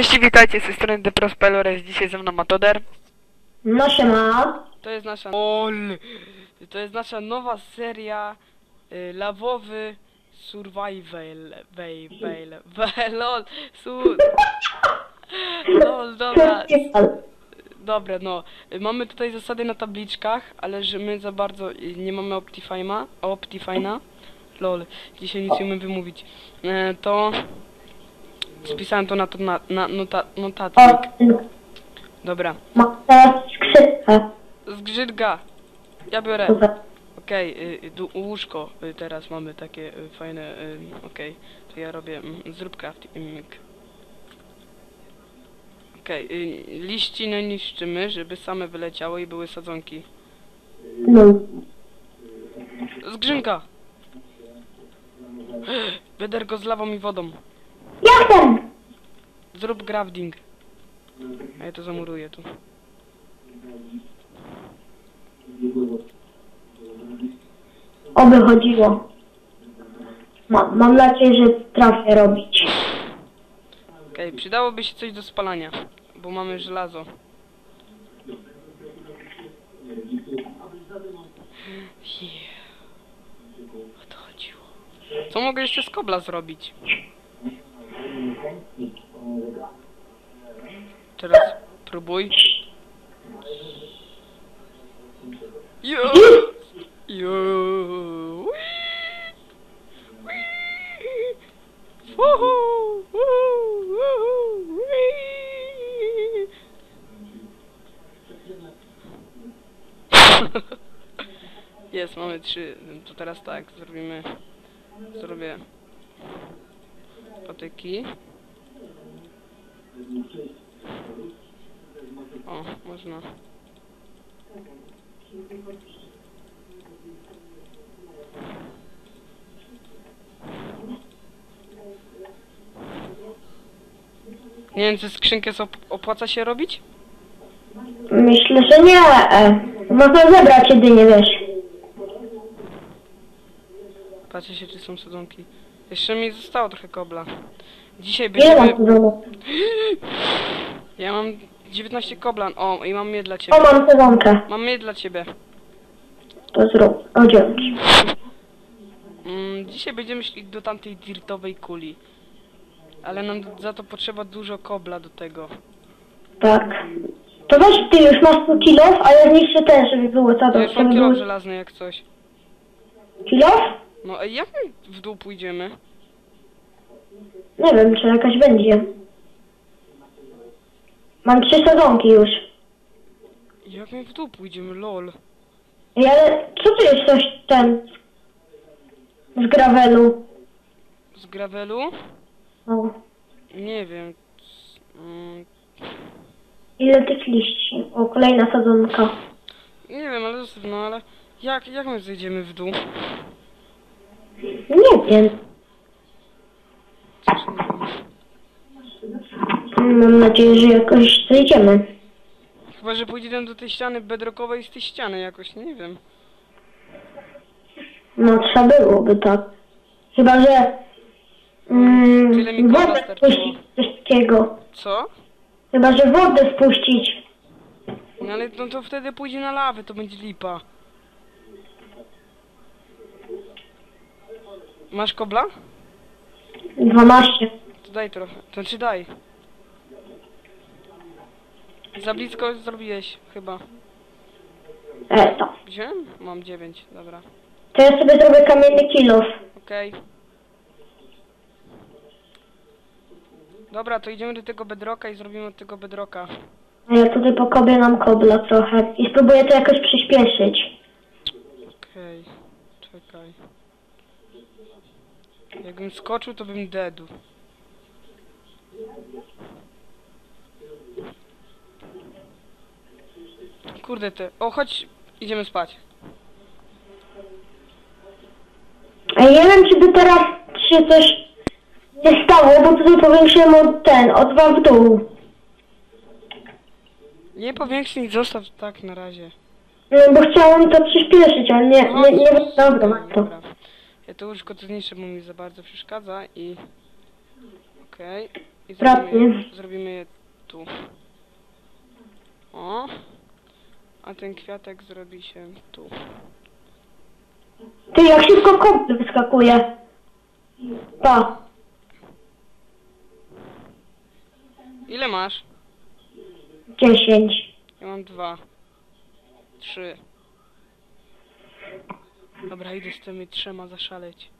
Cześć i witajcie z tej strony The Prospeller, jest dzisiaj ze mną Matoder. No się ma. To jest nasza... OL! To jest nasza nowa seria y, Lawowy Survival... Wej, wej, wej, lol, su... Lol, dobra, dobra, no. Mamy tutaj zasady na tabliczkach, ale że my za bardzo y, nie mamy Optifine'a, Optifine'a. Lol, dzisiaj nic nie umiem wymówić. E, to... Spisałem to na, to na, na nota, notatnik. O, Dobra. ma teraz skrzypkę. Zgrzytka. Ja biorę. Okej, y, y, łóżko. Y, teraz mamy takie y, fajne. Y, Okej, to ja robię. Mm, zrób crafting. Okej, y, liściny niszczymy, żeby same wyleciały i były sadzonki. No. Zgrzynka! Wiaderko z lawą i wodą. Jak ten? Zrób crafting. A ja to zamuruję tu. Oby chodziło. Ma, mam nadzieję, że trafię robić. Okej, przydałoby się coś do spalania, bo mamy żelazo. Yeah. O to chodziło. Co mogę jeszcze z kobla zrobić? Teraz próbuj. Jo! Jo! Jest, mamy trzy. To teraz tak, zrobimy. Zrobię patyki. O, można. Nie wiem, czy skrzynkę op- opłaca się robić? Myślę, że nie. E, Można zebrać jedynie, wiesz. Patrzę się, czy są sadzonki. Jeszcze mi zostało trochę kobla. Dzisiaj mam będziemy... Ja mam 19 koblan. O, i mam je dla O, ciebie. mam sezonkę. Mam je dla ciebie. To zrób. O, dzięki. Mm, dzisiaj będziemy szli do tamtej dirtowej kuli. Ale nam za to potrzeba dużo kobla do tego. Tak. To weź ty już masz tu kilof, a ja zniszczę ten, żeby było co mam Żeby kilo było... żelazny jak coś. Kilof? No ej, jak my w dół pójdziemy? Nie wiem, czy jakaś będzie. Mam trzy sezonki już. Jak my w dół pójdziemy, lol. Ej, ale co tu jest coś ten z gravelu? Z gravelu? O, Nie wiem. Mm, ile tych liści? O, kolejna sadzonka. nie wiem, ale zostaw, no ale... Jak, jak my zejdziemy w dół? Nie wiem. Coś nie wiem. Mam nadzieję, że jakoś zejdziemy. Chyba, że pójdziemy do tej ściany bedrockowej z tej ściany jakoś, nie wiem. No trzeba byłoby tak. Chyba, że Tyle mi mm, wodę starczyło. coś takiego. Co? Chyba, że wodę wpuścić. No ale no to wtedy pójdzie na lawę, to będzie lipa. Masz kobla? 12. To daj trochę. To znaczy daj. Za blisko zrobiłeś, chyba. E, to. Wziąłem? Mam 9, dobra. To ja sobie zrobię kamienny kilof. Okej. Dobra, to idziemy do tego bedroka i zrobimy od tego bedroka. A ja tutaj pokobię nam kobla trochę. I spróbuję to jakoś przyspieszyć. Okej, czekaj. Jakbym skoczył, to bym deadł. Kurde ty. O, chodź, idziemy spać. A ja nie wiem, czy by teraz się coś nie stało, bo tutaj powiększyłem od ten, od dwa w dół. Nie powiększyj, zostaw tak na razie. No, bo chciałem to przyspieszyć, ale nie, nie, nie, dobra, mam to. Ja to łóżko to zniszczę, bo mi za bardzo przeszkadza i... Okej. I zrobimy, zrobimy je tu. O. A ten kwiatek zrobi się tu. Ty, jak szybko kąt wyskakuje. Pa. Ile masz? 10. Ja mam dwa. Trzy. Dobra, idę z tymi trzema zaszaleć.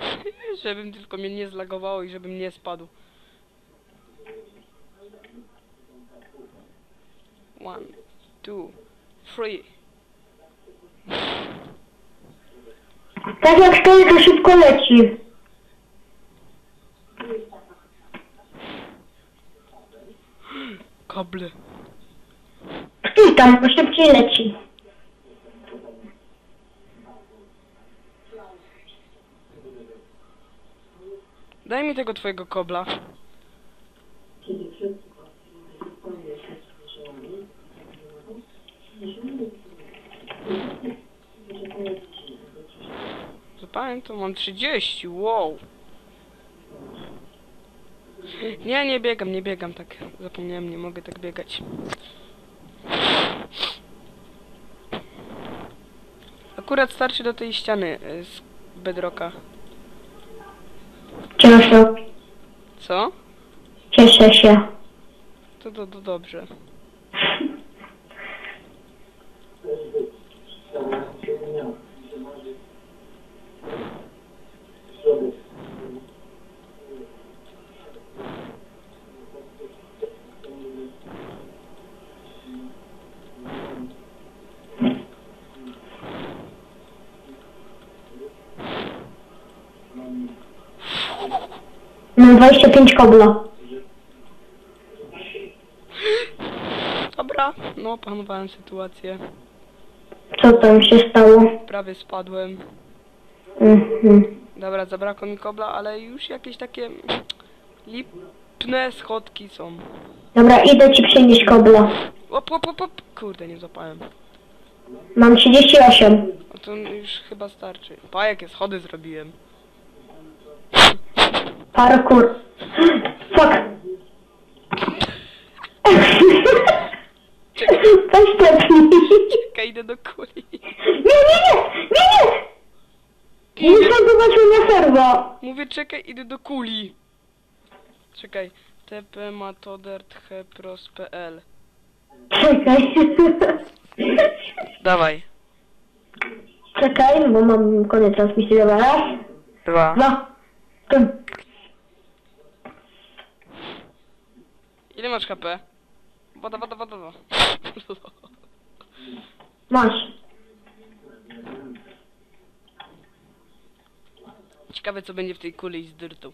żebym tylko mnie nie zlagowało i żebym nie spadł. One, two, three. Tak jak stoi, to szybko leci. Kable. Stój tam, bo szybciej leci. Daj mi tego twojego kobla. To mam 30, wow. Nie, nie biegam, nie biegam tak. Zapomniałem, nie mogę tak biegać. Akurat starczy do tej ściany y, z bedrocka. Cieszę. Co? Cieszę się. To, to, to dobrze. Mam 25 kobla. Dobra, no opanowałem sytuację. Co tam się stało? Prawie spadłem. Mhm. Dobra, zabrakło mi kobla, ale już jakieś takie lipne schodki są. Dobra, idę ci przynieść kobla. Op, op, op, op. Kurde, nie zapałem. Mam 38. No to już chyba starczy. Pa, jakie schody zrobiłem. Parkour. Fuck. Weź tepnij. Czekaj, idę do kuli. Nie, nie, nie, nie, nie. Nie zobaczył na serwo. Mówię, czekaj, idę do kuli. Czekaj. tpmatodert.pros.pl Czekaj. Dawaj. Czekaj, bo mam koniec transmisji. Dobra, raz, Dwa. dwa, trzy. Ile masz HP? Woda, woda, woda, woda. Masz. Ciekawe co będzie w tej kuli z dyrtą.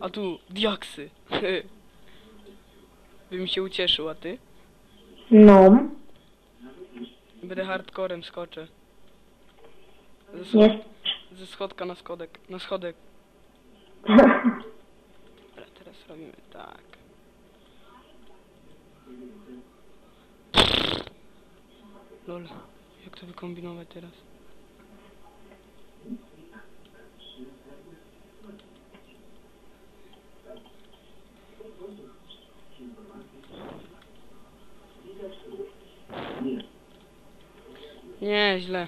A tu diaksy. Bym się ucieszył, a ty? No. Będę hardcorem skoczę. Ze, Nie. ze schodka na schodek. Na schodek. Dobra, teraz robimy tak. Lol. Jak to wykombinować teraz? Nie, źle.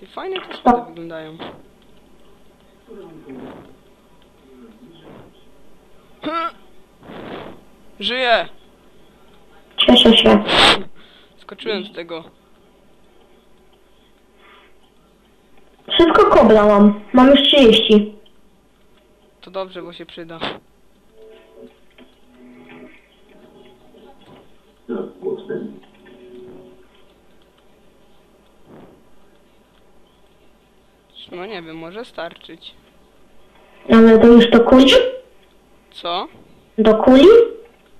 Ty fajnie te schody wyglądają. Żyję! Cieszę się. Skoczyłem z tego. Wszystko kobla mam. Mam już 30. To dobrze, bo się przyda. No nie wiem, może starczyć. Ale to już do kuli? Co? Do kuli?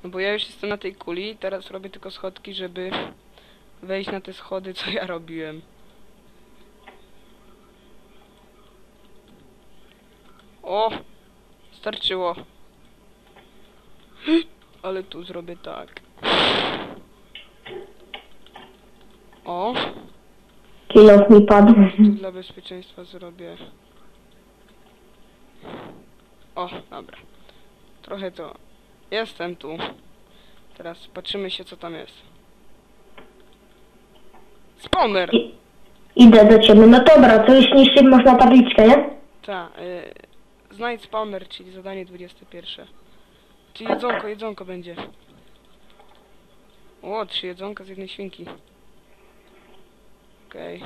No bo ja już jestem na tej kuli, teraz robię tylko schodki, żeby wejść na te schody, co ja robiłem. O! Starczyło. Ale tu zrobię tak. O! Kilo mi padł. Dla bezpieczeństwa zrobię. O, dobra. Trochę to... Jestem tu. Teraz patrzymy się, co tam jest. Spawner! I, idę do ciebie. No dobra, to już niszczyć można tabliczkę, nie? Ta, y, znajdź spawner, czyli zadanie 21. Czyli jedzonko, jedzonko będzie. O, trzy jedzonka z jednej świnki. Okej.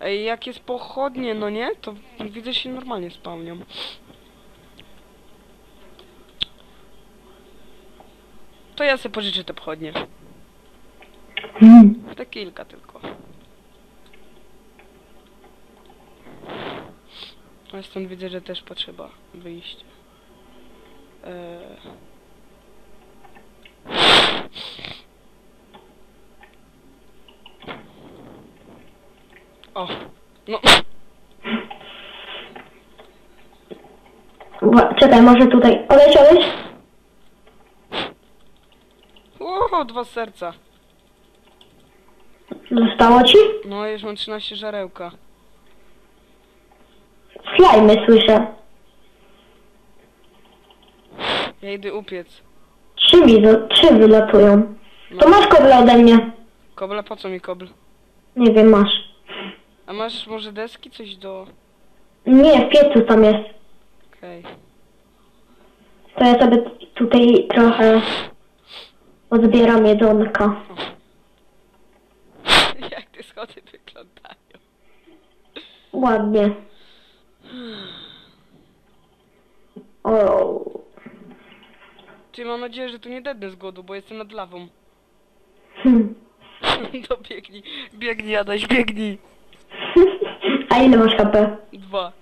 Ej, jak jest pochodnie, no nie? To widzę się normalnie spełnią. To ja sobie pożyczę te pochodnie. Hmm. Te kilka tylko. A stąd widzę, że też potrzeba wyjść. Eee... O, no, Ła- Czekaj, może tutaj. Oleć, oleć. O, dwa serca. Zostało ci? No, już mam 13 żarełka. Slajmy słyszę. Ja idę upiec. Trzy widzę, trzy wylatują. To masz kobla ode mnie. Kobla, po co mi kobl? Nie wiem, masz. A masz może deski, coś do... Nie, w piecu tam jest. Okej. To ja sobie tutaj trochę pozbieram jedzonka. Jak te schody wyglądają. Ładnie. O, Ty, mam nadzieję, że tu nie dednę z głodu, bo jestem nad lawą. hmm. To biegnij, biegnij Adaś, biegnij. A ile masz HP? Dwa.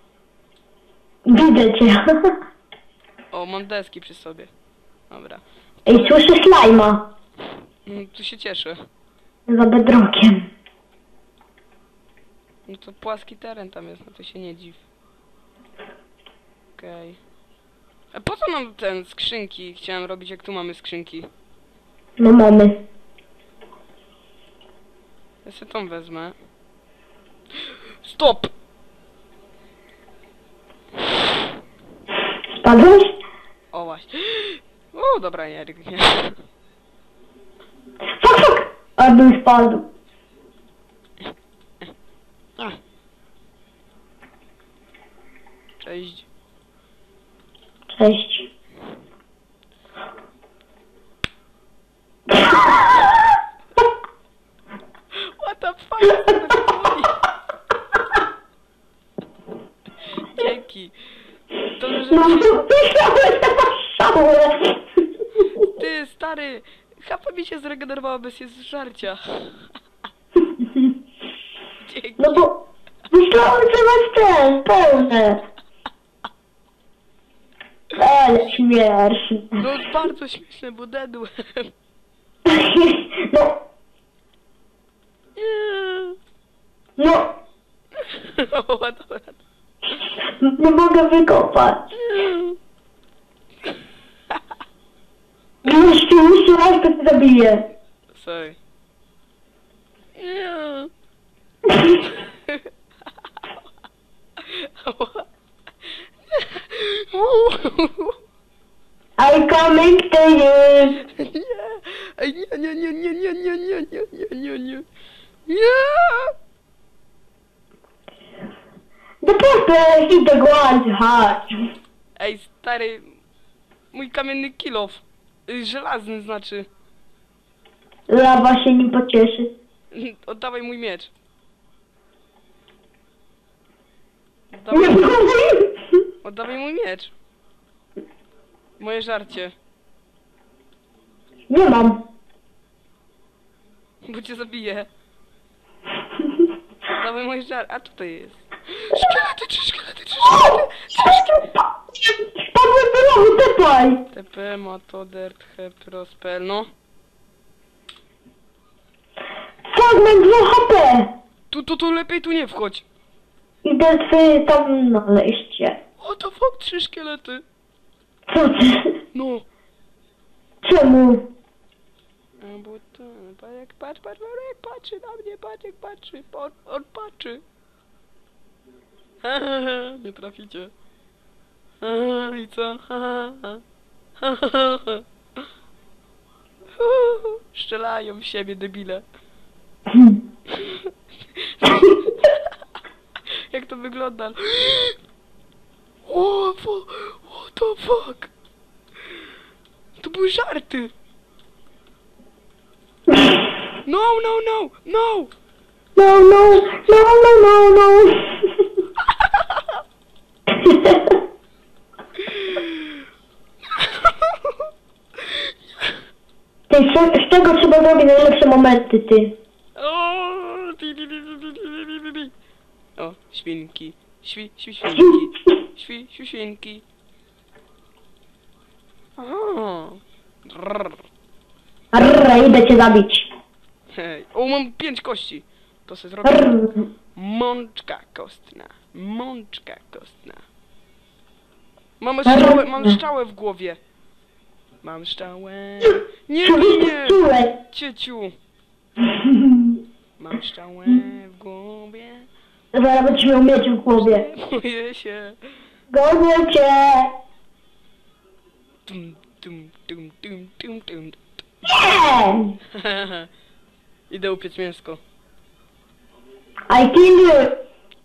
Widzę cię. O, mam deski przy sobie. Dobra. Ej, słyszę slajma No, tu się cieszę. za bedrokiem. No to płaski teren tam jest, no to się nie dziw. Okej. A po co nam ten skrzynki chciałem robić, jak tu mamy skrzynki? No mamy. Ja sobie tą wezmę. Stop! Spadłeś? O właśnie. O, dobra, nie. Fuck, fuck! Abym spadł. A. Cześć. Cześć. What the fuck? To? Dzięki. To, że No, się... myślałem, że masz szałę. Stary! HP mi się zregenerowało bez jest żarcia. Dzięki. No bo myślałem, że masz ten, pełne. Ale śmieszne. No bardzo śmieszne, bo dedłem. No, Nie. no, O, dobra. nie mogę wykopać. Estou sabia. Sei. Yeah. I coming to you. Yeah. yeah. The purple is the ground hard. I started. Muy camino de kill off. Y, Żelazny znaczy. Lawa się nim pocieszy. Oddawaj mój miecz. Oddawaj, oddawaj mój miecz. Moje żarcie. Nie mam. Bo cię zabiję. Dawaj moje żar... A tutaj jest. Szkielety, trzy szkielety, trzy szkielety. Spadłem do lawy, tepaj. TP, Matodert, Heprospel, no. Fragment 2 HP. Tu, tu, tu, lepiej tu nie wchodź. Idę sobie tam znaleźć się. What the fuck, trzy szkielety. Co ty? No. Czemu? A, bo to, patrz jak, patrz, patrz, patrz jak patrzy na mnie, patrz jak patrzy, on, on patrzy. nie traficie. I co? Szczelają w siebie, debile. Jak to wygląda? O, what the fuck? To były żarty. No, no, no, no! No, no, no, no, no, no. Ty, z, z czego trzeba zrobić momenty, ty? O, pi, pi, pi, pi, pi, pi, pi, pi. o świnki. Świ, świ, świnki. Świ, świ, świnki. O, Drrr. Arra, idę cię zabić. Hej. O, mam pięć kości. To se zrobię. Arr. Mączka kostna. Mączka kostna. Mam szczałę, mam szczałę w głowie. Mam szczałę. Nie mnie! Czule. Cieciu! Mam szczałę w głowie. Zaraz będziesz miał miecz w głowie. Boję się. Gonię cię. Tum, tum, tum, tum, tum, tum. Nie! Idę upiec mięsko. I kill you.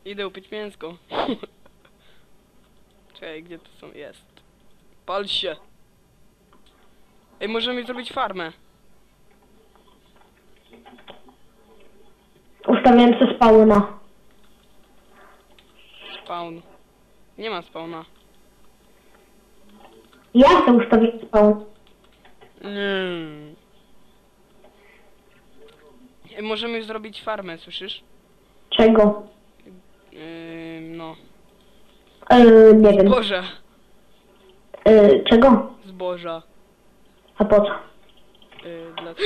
Idę upiec mięsko. Czekaj, gdzie to są? Jest. Pal się. Ej, możemy zrobić farmę. Ustawiłem se spawna. Spawn. Nie ma spawna. Ja chcę ustawić spawn. Ej, możemy zrobić farmę, słyszysz? Czego? Yy, no. Yy, nie wiem. Zboża. Yy, czego? Zboża. A po co? Yy, dla...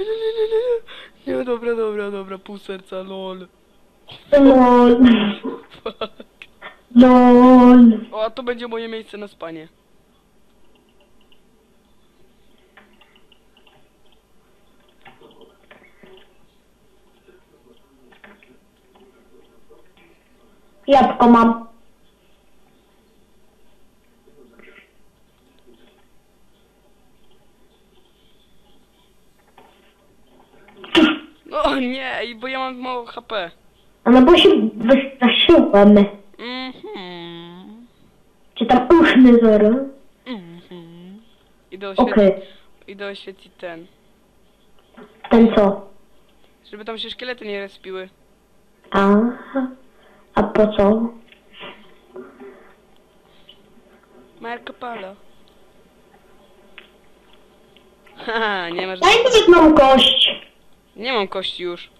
Nie, nie, nie, nie, nie, dobra, dobra, dobra, pół serca, lol. LOL. LOL. O, a to będzie moje miejsce na spanie. Jabłko mam. No nie, ej, bo ja mam mało HP. A no bo się wystraszyłem. Mhm. Czy tam uszny zero? Mhm. Idę oświetlić, Okej. idę oświetlić ten. Ten co? Żeby tam się szkielety nie respiły. A, a po co? Marco Polo. Haha, nie masz... Daj mi jedną kość. Nie mam kości już.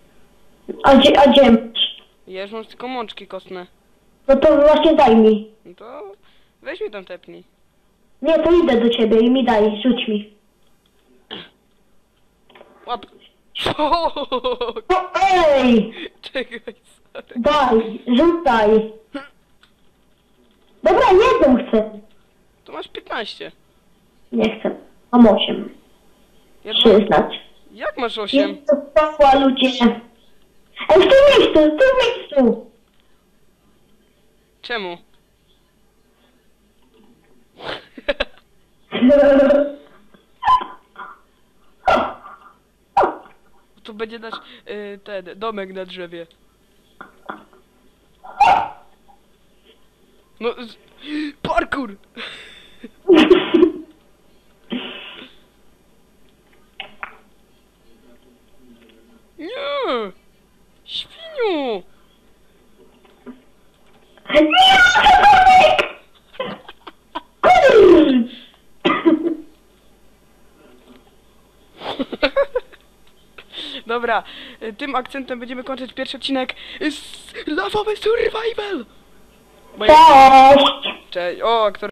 A gdzie, a gdzie masz? Ja już mam tylko mączki kostne. No to właśnie daj mi. No to weź mi tam tepnij. Nie, to idę do ciebie i mi daj, rzuć mi. Łap. Fuck. No ej! Czekaj, sorry. Daj, rzucaj. Dobra, jedną chcę. To masz 15. Nie chcę. Mam osiem. Ja dwa... Przyznać. Jak masz 8? Jest to pokła ludzie. Ej, w tym miejscu, w tym miejscu. Czemu? To będzie nasz y, ten domek na drzewie. No, z... parkour! Aniu! Dobra, y, tym akcentem będziemy kończyć pierwszy odcinek z Lawowy Survival! Moje... Cześć! Cześć! O, który...